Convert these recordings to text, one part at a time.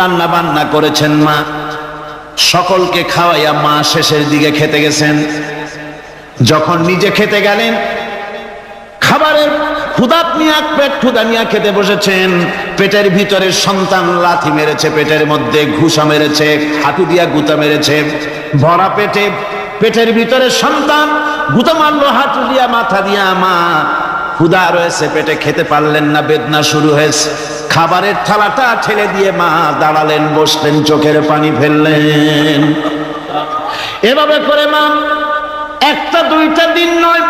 রান্না বান্না করেছেন মা। সকলকে খাওয়াইয়া মা শেষের দিকে খেতে গেছেন। যখন নিজে খেতে গেলেন, খাবারের ক্ষুদাত নিয়ে, পেট ক্ষুদা নিয়ে খেতে বসেছেন। পেটের ভিতরে সন্তান লাথি মেরেছে, পেটের মধ্যে ঘুষা মেরেছে হাতু দিয়া গুতা মেরেছে। ভরা পেটে, পেটের ভিতরে সন্তান গুতা মারলো হাতু দিয়া, মাথা দিয়া। মা ক্ষুদা রয়েছে, পেটে খেতে পারলেন না, বেদনা শুরু হয়েছে। খাবারের থালাটা ঠেলে দিয়ে মা দাঁড়ালেন, বসলেন, চোখের পানি ফেললেন। এভাবে করে মা, একটা দুইটা দিন নয়,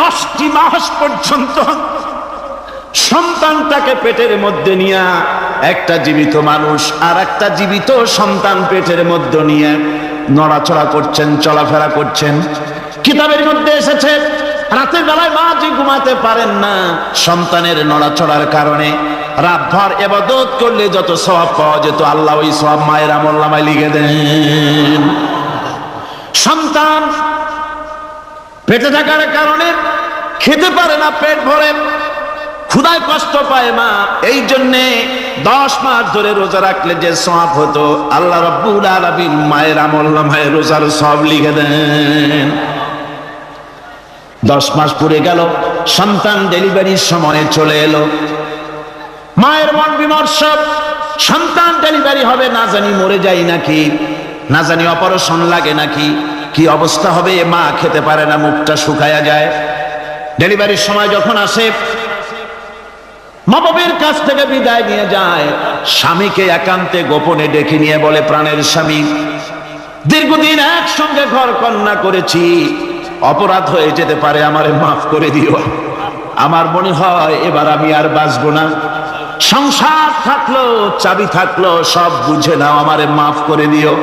দশটি মাস পর্যন্ত সন্তানটাকে পেটের মধ্যে নিয়ে, একটা জীবিত মানুষ আর একটা জীবিত সন্তান পেটের মধ্যে নিয়ে নড়াচড়া করছেন, চলাফেরা করছেন। কিতাবের মধ্যে এসেছে, রাতের বেলায় মা যে ঘুমাতে পারেন না, সন্তানের নড়াচড়ার কারণে রাতভর এবাদত করলে যত সব পাওয়া যেত, আল্লাহ ওই সব মায়ের আমল নামায় লিখে দেন। সন্তান পেটে থাকার কারণে খেতে পারে না, পেট ভরে। ক্ষুদায় কষ্ট পায় মা, এই জন্যে দশ মাস ধরে রোজা রাখলে যে সব হতো, আল্লাহ রব্বুল আলামিন মায়ের আমল নামায় রোজার সব লিখে দেন। দশ মাস পুরে গেল, সন্তান ডেলিভারির সময়ে চলে এলো। মায়ের মন বিমর্ষ, সন্তান ডেলিভারি হবে, না জানি মরে যাই নাকি, না জানি অপারেশন লাগে নাকি, কি অবস্থা হবে, মা খেতে পারে না, মুখটা শুকায়া যায়। ডেলিভারির সময় যখন আসে মা বাবের কাছ থেকে বিদায় নিয়ে যায়, স্বামীকে একান্তে গোপনে ডেকে নিয়ে বলে, প্রাণের স্বামী, দীর্ঘদিন একসঙ্গে ঘর কন্যা করেছি, অপরাধ হয়ে যেতে পারে, আমারে মাফ করে দিও। আমার মনে হয় এবার আমি আর বাঁচবো না। সংসার থাকল, চাবি থাকল, সব বুঝে নাও, আমারে মাফ করে দিও।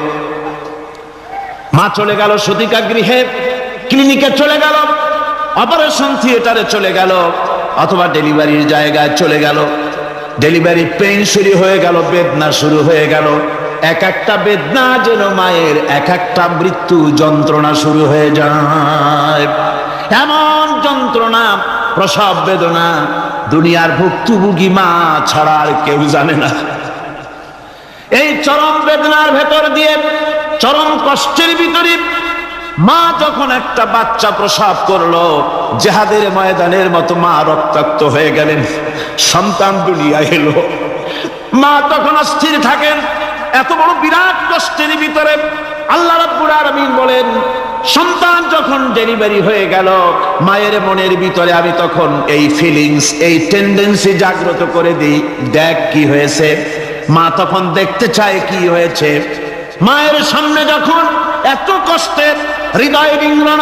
মা চলে গেল সতিকা গৃহে, ক্লিনিকে চলে গেল, অপারেশন থিয়েটারে চলে গেল, অথবা ডেলিভারির জায়গায় চলে গেল। ডেলিভারি পেইন শুরু হয়ে গেল, বেদনা শুরু হয়ে গেল। এক একটা বেদনা যেন মায়ের, এক একটা মৃত্যু যন্ত্রণা শুরু হয়ে যায়। এমন যন্ত্রণা, প্রসব বেদনা দুনিয়ার ভুক্তভোগী মা ছাড়া আর কেউ জানে না। এই চরম বেদনার ভেতর দিয়ে, চরম কষ্টের ভিতরে মা যখন একটা বাচ্চা প্রসব করল, জেহাদের ময়দানের মতো মা রক্তাক্ত হয়ে গেলেন। সন্তান দুনিয়া এলো। মা তখন অস্থির থাকেন। এত বড় বিরাট কষ্টের ভিতরে আল্লাহ রাব্বুল আলামিন বলেন সন্তান যখন ডেলিভারি হয়ে গেল, মায়ের মনের ভিতরে আমি তখন এই ফিলিংস এই টেন্ডেন্সি জাগ্রত করে দিই, দেখ কি হয়েছে। মা তখন দেখতে চায় কি হয়েছে। মায়ের সামনে যখন এত কষ্টের, হৃদয় বিংরণ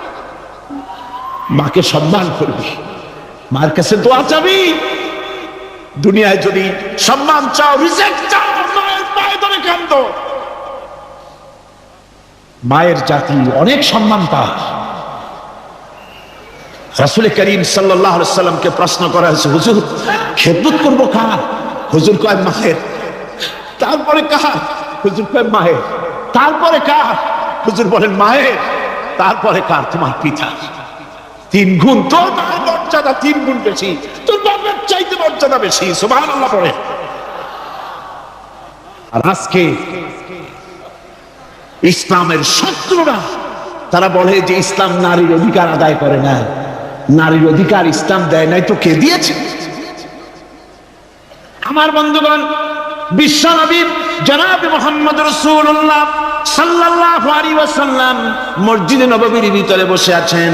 মাকে সম্মান করবি। মার কাছে দোয়া চাবি। দুনিয়ায় যদি সম্মান চাও রিজেক্ট চাও, মায়ের কান্দ মায়ের জাতি অনেক সম্মান পায়। রাসুল করিম সাল্লামকে প্রশ্ন করা হয়েছে, হুজুর, খেদমত করব কার? হুজুর কয়, মায়ের। তারপরে কার? হুজুর কয়, মায়ের। তারপরে কার? হুজুর বলেন, মায়ের। তারপরে কার? তোমার পিতা তিন গুণ, তোর মায়ের মর্যাদা তিন গুণ বেশি, তোর বাপের চাইতে মর্যাদা বেশি সুবাহ আল্লাহ পড়ে। আর আজকে ইসলামের শত্রুরা, তারা বলে যে ইসলাম নারীর অধিকার আদায় করে না। নারীর অধিকার ইসলাম দেয় নাই, তো কে দিয়েছে? আমার বন্ধুগণ বিশ্ব নবী জনাব মোহাম্মদ রসুল্লাহ সাল্লাল্লাহু আলাইহি ওয়াসাল্লাম মসজিদে নববীর ভিতরে বসে আছেন।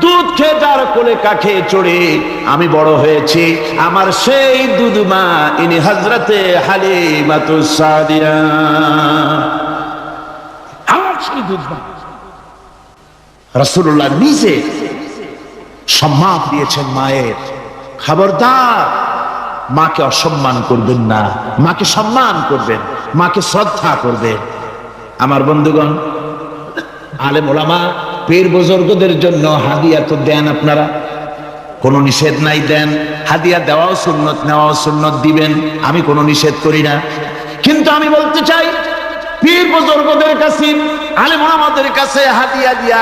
দুধ খেয়ে যার কোলে কাখে চড়ে, আমি বড় হয়েছি। আমার সেই দুধ মা, ইনি হজরতে হালিমাতু সাদিয়া। আমার সেই দুধ মা। রসুল্লাহ নিজে সম্মান দিয়েছেন মায়ের। খবরদার, মাকে অসম্মান করবেন না, মাকে সম্মান করবেন, মাকে শ্রদ্ধা করবেন। আমার বন্ধুগণ, আলেম ওলামা পীর বুজুর্গদের জন্য হাদিয়া তো দেন আপনারা। কোনো নিষেধ নাই দেন। হাদিয়া দেওয়াও সুন্নত, নেওয়াও সুন্নত দিবেন। আমি কোনো নিষেধ করি না। কিন্তু আমি বলতে চাই, পীর বুজুর্গদের কাছে, আলেম ওলামাদের কাছে হাদিয়া দিয়া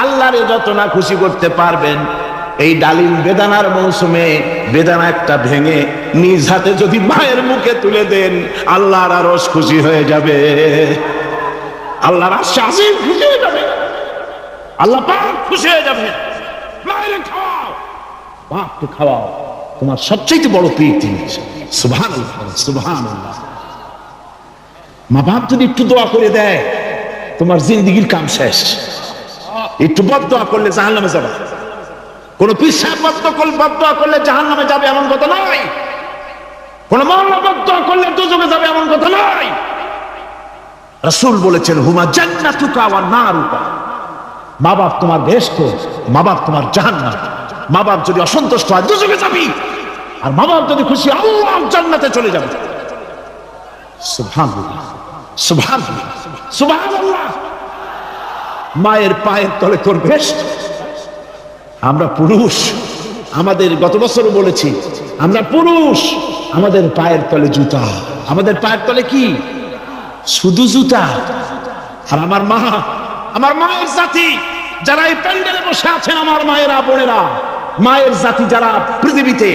আল্লাহরে যত না খুশি করতে পারবেন, এই ডালিম বেদানার মৌসুমে বেদানা একটা ভেঙে নিজ হাতে যদি মায়ের মুখে তুলে দেন, আল্লাহর আরস খুশি হয়ে যাবে। আল্লাহর আশ্বাসী খুশি হয়ে যাবে। আল্লাহ পাক খুশি হয়ে যাবে। মায়ের খাওয়াও। বাপকে খাওয়াও, তোমার সবচেয়ে বড় পীর তিনি সুবহান সুবহান মা বাপ যদি একটু দোয়া করে দেয়, তোমার জিন্দিগির কাম শেষ। একটু বদ দোয়া করলে জাহান নামে যাবে। কোন পীর সাহেব বদ দোয়া করলে জাহান নামে যাবে এমন কথা নয়। কোন মহল্লা বদ দোয়া করলে দুযোগে যাবে এমন কথা নয়। রসুল বলেছেন, হুমা জান্নাতুকা ওয়া নারুকা। মা বাপ তোমার বেহেশত মা বাপ তোমার জাহান্নাম। মা বাপ যদি অসন্তুষ্ট হয় দুযোগে যাবি। আর মা বাপ যদি খুশি, আল্লাহ জান্নাতে চলে যাবে। মায়ের পায়ের তলে তোর বেহেশত আমরা পুরুষ। আমাদের গত বছরও বলেছি, আমরা পুরুষ। আমাদের পায়ের তলে জুতা। আমাদের পায়ের তলে কি? শুধু জুতা। আর আমার মা আমার মায়ের জাতি, যারা এই প্যান্ডেলে বসে আছেন আমার মায়েরা, বোনেরা, মায়ের জাতি যারা পৃথিবীতে,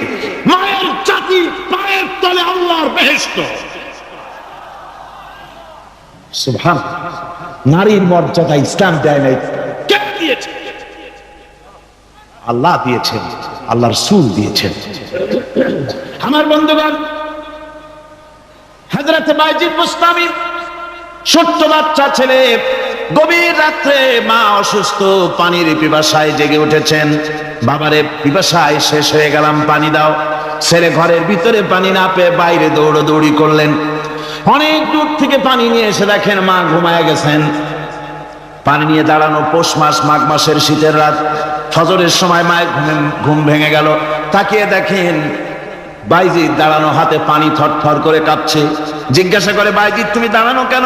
মায়ের জাতি পায়ের তলে আল্লাহর বেহেস্ত সুবহান, নারীর মর্যাদা ইসলাম দেয় নাই। কে দিয়েছে? আল্লাহ দিয়েছেন, আল্লাহর সুর দিয়েছেন। আমার বন্ধুগণ হাজরত বাইজিদ মুস্তামি ছোট্ট বাচ্চা ছেলে গভীর রাত্রে মা অসুস্থ, পানির পিপাসায় জেগে উঠেছেন। বাবারে, পিপাসায় শেষ হয়ে গেলাম, পানি দাও। ছেলে ঘরের ভিতরে পানি না পেয়ে বাইরে দৌড়দৌড়ি করলেন। অনেক দূর থেকে পানি নিয়ে এসে দেখেন মা ঘুমায় গেছেন। পানি নিয়ে দাঁড়ানো পৌষ মাস, মাঘ মাসের শীতের রাত। ফজরের সময় মায়ের ঘুম ভেঙে গেল। তাকিয়ে দেখেন বাইজি দাঁড়ানো হাতে পানি থরথর করে কাঁপছে। জিজ্ঞাসা করে বাইজিৎ তুমি দাঁড়ানো কেন?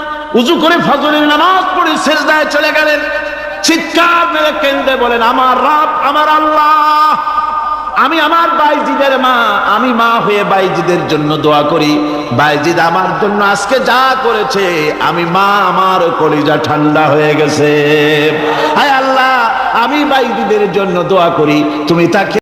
উজু করে ফজরের নামাজ পড়ে শেষদায় চলে গেলেন। চিৎকার মেরে কেন্দ্রে বলেন, আমার রব, আমার আল্লাহ, আমি আমার বাইজিদের মা, আমি মা হয়ে বাইজিদের জন্য দোয়া করি। বাইজিদ আমার জন্য আজকে যা করেছে, আমি মা আমার কলিজা ঠান্ডা হয়ে গেছে। হায় আল্লাহ, আমি বাইজিদের জন্য দোয়া করি। তুমি তাকে